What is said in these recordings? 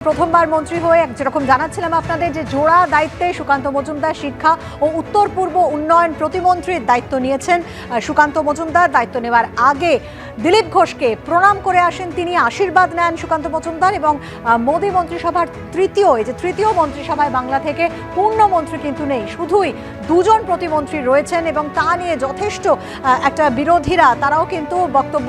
প্রথমবার মন্ত্রী হয়ে যেরকম জানাচ্ছিলাম আপনাদের যে জোড়া দায়িত্বে সুকান্ত মজুমদার শিক্ষা ও উত্তর পূর্ব উন্নয়ন প্রতিমন্ত্রীর দায়িত্ব নিয়েছেন। সুকান্ত মজুমদার দায়িত্ব নেওয়ার আগে দিলীপ ঘোষকে প্রণাম করে আসেন তিনি, আশীর্বাদ নেন সুকান্ত মজুমদার এবং মোদী মন্ত্রিসভার তৃতীয়, এই যে তৃতীয় মন্ত্রিসভায় বাংলা থেকে পূর্ণমন্ত্রী কিন্তু নেই, শুধুই দুজন প্রতিমন্ত্রী রয়েছেন এবং তা নিয়ে যথেষ্ট একটা বিরোধীরা তারাও কিন্তু বক্তব্য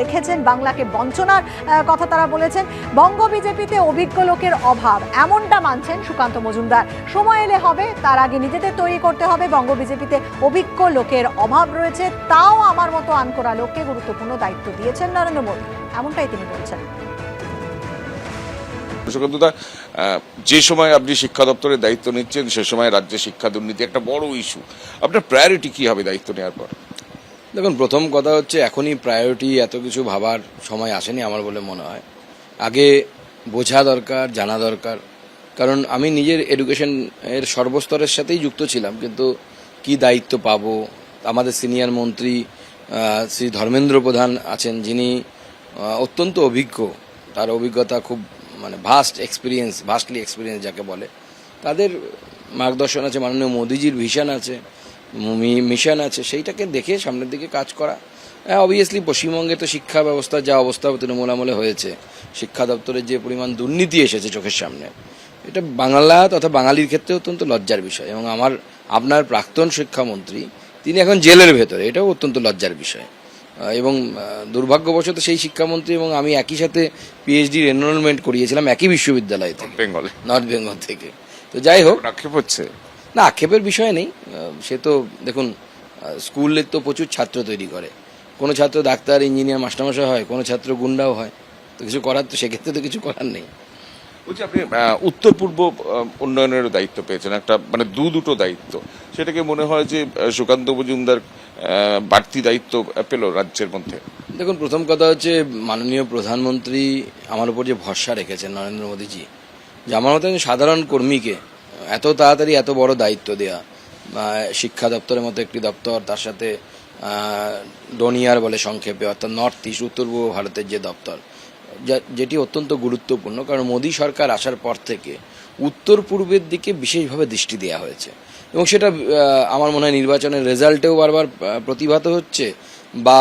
রেখেছেন, বাংলাকে বঞ্চনার কথা তারা বলেছেন। বঙ্গ বিজেপিতে অভিজ্ঞ লোকের অভাব, এমনটা মানছেন সুকান্ত মজুমদার। সময় এলে হবে, তার আগে নিজেদের তৈরি করতে হবে, বঙ্গ বিজেপিতে অভিজ্ঞ লোকের অভাব রয়েছে, তাও আমার মতো আনকোরা লোককে গুরুত্বপূর্ণ দায়িত্ব দিয়েছেন নরেন্দ্র মোদী। এমনটাই তিনি বলছেন। সুকান্তদা যে সময় আপনি শিক্ষা দপ্তরের দায়িত্ব নিচ্ছেন সে সময় রাজ্যে শিক্ষা দুর্নীতি একটা বড় ইস্যু আপনার প্রায়োরিটি কি হবে দায়িত্ব নেওয়ার পর? দেখুন প্রথম কথা হচ্ছে এখনই প্রায়োরিটি এত কিছু ভাবার সময় আসেনি আমার বলে মনে হয়। আগে বোঝা দরকার জানা দরকার। কারণ আমি নিজের এডুকেশন এর সর্বস্তরের সাথেই যুক্ত ছিলাম কিন্তু কি দায়িত্ব পাবো? আমাদের সিনিয়র মন্ত্রী শ্রী ধর্মেন্দ্র প্রধান আছেন, যিনি অত্যন্ত অভিজ্ঞ। তার অভিজ্ঞতা খুব মানে ভাস্ট এক্সপিরিয়েন্স ভাস্টলি এক্সপিরিয়েন্স যাকে বলে। তাদের মার্গদর্শন আছে, মাননীয় মোদিজির ভিশন আছে মিশন আছে, সেইটাকে দেখে সামনের দিকে কাজ করা। হ্যাঁ অবভিয়াসলি পশ্চিমবঙ্গে তো শিক্ষা ব্যবস্থার যা অবস্থা তৃণমূল আমলে হয়েছে, শিক্ষা দপ্তরের যে পরিমাণ দুর্নীতি এসেছে চোখের সামনে, এটা বাংলা তথা বাঙালির ক্ষেত্রে অত্যন্ত লজ্জার বিষয়। এবং আমার, আপনার প্রাক্তন শিক্ষামন্ত্রী তিনি এখন জেলের ভেতরে এটাও অত্যন্ত লজ্জার বিষয়। এবং দুর্ভাগ্যবশত সেই শিক্ষামন্ত্রী এবং আমি একই সাথে পিএইচডির এনরোলমেন্ট করিয়েছিলাম একই বিশ্ববিদ্যালয় থেকে বেঙ্গলে নর্থ বেঙ্গল থেকে। তো যাই হোক আক্ষেপ হচ্ছে? না আক্ষেপের বিষয় নেই। সে তো দেখুন আহ, স্কুলে তো প্রচুর ছাত্র তৈরি করে। কোনো ছাত্র ডাক্তার ইঞ্জিনিয়ার মাস্টারমশাই হয় কোনো ছাত্র গুন্ডাও হয়। তো কিছু করার তো সেক্ষেত্রে তো কিছু করার নেই। বলছি আপনি উত্তর পূর্ব উন্নয়নের দায়িত্ব পেয়েছেন। একটা মানে দু দুটো দায়িত্ব। সেটাকে মনে হয় যে সুকান্ত মজুমদার বাড়তি দায়িত্ব পেল রাজ্যের মধ্যে। দেখুন, প্রথম কথা হচ্ছে, মাননীয় প্রধানমন্ত্রী আমার উপর যে ভরসা রেখেছেন নরেন্দ্র মোদীজি, যে আমার মতো সাধারণ কর্মীকে এত তাড়াতাড়ি এত বড় দায়িত্ব দেওয়া শিক্ষা দপ্তরের মতো একটি দপ্তর, তার সাথে ডোনিয়ার বলে সংক্ষেপে, অর্থাৎ নর্থ ইস্ট, উত্তর পূর্ব ভারতের যে দপ্তর যেটি অত্যন্ত গুরুত্বপূর্ণ, কারণ মোদী সরকার আসার পর থেকে উত্তর পূর্বের দিকে বিশেষভাবে দৃষ্টি দেওয়া হয়েছে। এবং সেটা আমার মনে হয় নির্বাচনের রেজাল্টেও বারবার প্রতিভাত হচ্ছে, বা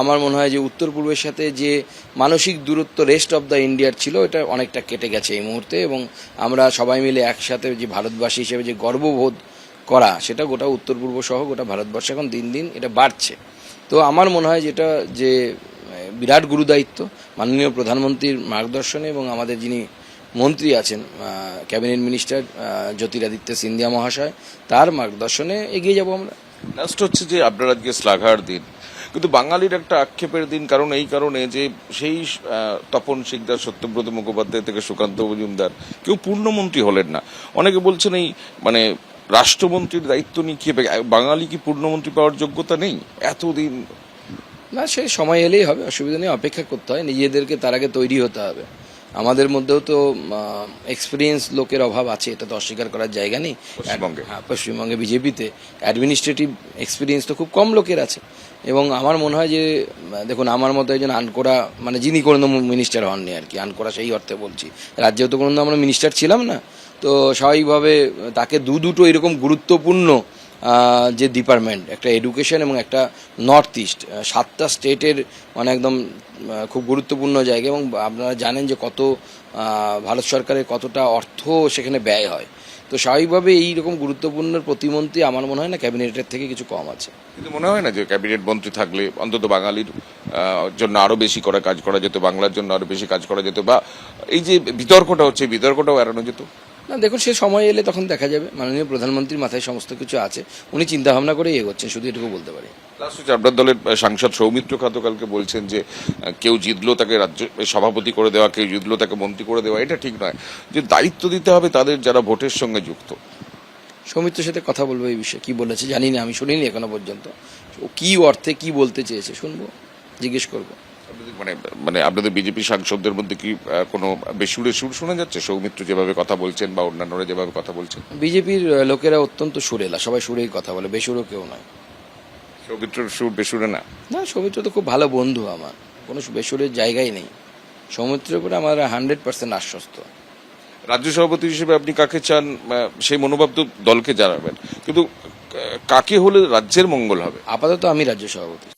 আমার মনে হয় যে উত্তর পূর্বের সাথে যে মানসিক দূরত্ব রেস্ট অফ দ্য ইন্ডিয়ার ছিল, এটা অনেকটা কেটে গেছে এই মুহূর্তে, এবং আমরা সবাই মিলে একসাথে যে ভারতবাসী হিসেবে যে গর্ববোধ করা, সেটা গোটা উত্তর পূর্ব সহ গোটা ভারতবর্ষে এখন দিন দিন এটা বাড়ছে। তো আমার মনে হয় যেটা, যে বিরাট গুরুদায়িত্ব, মাননীয় প্রধানমন্ত্রীর মার্গদর্শনে এবং আমাদের যিনি মন্ত্রী আছেন ক্যাবিনেট মিনিস্টার জ্যোতিরাদিত্য সিন্ধিয়া মহাশয়, তার মার্গদর্শনে এগিয়ে যাব আমরা। লাস্ট হচ্ছে যে আপনার আজকে শ্লাঘার দিন। কিন্তু বাঙালির একটা আক্ষেপের দিন, কারণ এই কারণে যে সেই তপন শিকদার, সত্যব্রত মুখোপাধ্যায় থেকে সুকান্ত মজুমদার কেউ পূর্ণমন্ত্রী হলেন না। অনেকে বলছেন এই মানে রাষ্ট্রমন্ত্রীর দায়িত্ব নিয়ে কি বাঙালি কি পূর্ণমন্ত্রী পাওয়ার যোগ্যতা নেই? এতদিন না সে সময় এলেই হবে অসুবিধা নেই অপেক্ষা করতে হয় নিজেদেরকে তার আগে তৈরি হতে হবে। আমাদের মধ্যেও তো এক্সপিরিয়েন্স লোকের অভাব আছে এটা তো অস্বীকার করার জায়গা নেই। পশ্চিমবঙ্গে। হ্যাঁ পশ্চিমবঙ্গে বিজেপিতে অ্যাডমিনিস্ট্রেটিভ এক্সপিরিয়েন্স তো খুব কম লোকের আছে। এবং আমার মনে হয় যে দেখুন আমার মতো একজন আনকোড়া মানে যিনি কোনো মিনিস্টার হননি আর কি আনকোড়া সেই অর্থে বলছি। রাজ্যেও তো কোনো আমরা মিনিস্টার ছিলাম না। তো স্বাভাবিকভাবে তাকে দু দুটো এরকম গুরুত্বপূর্ণ যে ডিপার্টমেন্ট একটা এডুকেশন এবং একটা নর্থ ইস্ট সাতটা স্টেটের মানে একদম খুব গুরুত্বপূর্ণ জায়গা এবং আপনারা জানেন যে কত ভারত সরকারের কতটা অর্থ সেখানে ব্যয় হয়। তো স্বাভাবিকভাবে এইরকম গুরুত্বপূর্ণ প্রতিমন্ত্রী আমার মনে হয় না ক্যাবিনেটের থেকে কিছু কম আছে। কিন্তু মনে হয় না যে ক্যাবিনেট মন্ত্রী থাকলে অন্তত বাঙালির জন্য আরও বেশি করে কাজ করা যেত, বাংলার জন্য আরও বেশি কাজ করা যেত বা এই যে বিতর্কটা হচ্ছে, বিতর্কটাও এড়ানো যেত? না দেখুন সে সময় এলে তখন দেখা যাবে। মাননীয় প্রধানমন্ত্রীর মাথায় সমস্ত কিছু আছে। উনি চিন্তা ভাবনা করেই এগোচ্ছেন শুধু এটুকু বলতে পারি। লাস্ট হচ্ছে আপনার দলের সাংসদ সৌমিত্র খাতকালকে বলছেন যে কেউ জিতলো তাকে রাজ্য সভাপতি করে দেওয়া কেউ জিতলো তাকে মন্ত্রী করে দেওয়া এটা ঠিক নয়। যে দায়িত্ব দিতে হবে তাদের যারা ভোটের সঙ্গে যুক্ত। সৌমিত্রের সাথে কথা বলব এই বিষয়ে। কি বলেছে জানি না আমি শুনিনি এখনও পর্যন্ত। ও কি অর্থে কি বলতে চেয়েছে শুনব জিজ্ঞেস করব। আপনাদের মানে মানে আপনাদের বিজেপি সাংসদদের মধ্যে কি কোনো বেসুরে সুর শোনা যাচ্ছে? সৌমিত্র যেভাবে কথা বলছেন বা অন্যান্যরা যেভাবে কথা বলছেন। বিজেপির লোকেরা অত্যন্ত সুরেলা সবাই সুরেই কথা বলে বেসুরও কেউ নয়। সৌমিত্রের সুর বেসুরে না? না সৌমিত্র তো খুব ভালো বন্ধু আমার কোনো বেসুরের জায়গাই নেই। সৌমিত্রের উপরে আমার হান্ড্রেড পার্সেন্ট আশ্বস্ত। রাজ্য সভাপতি হিসেবে আপনি কাকে চান? সেই মনোভাব তো দলকে জানাবেন। কিন্তু কাকে হলে রাজ্যের মঙ্গল হবে? আপাতত আমি রাজ্য সভাপতি।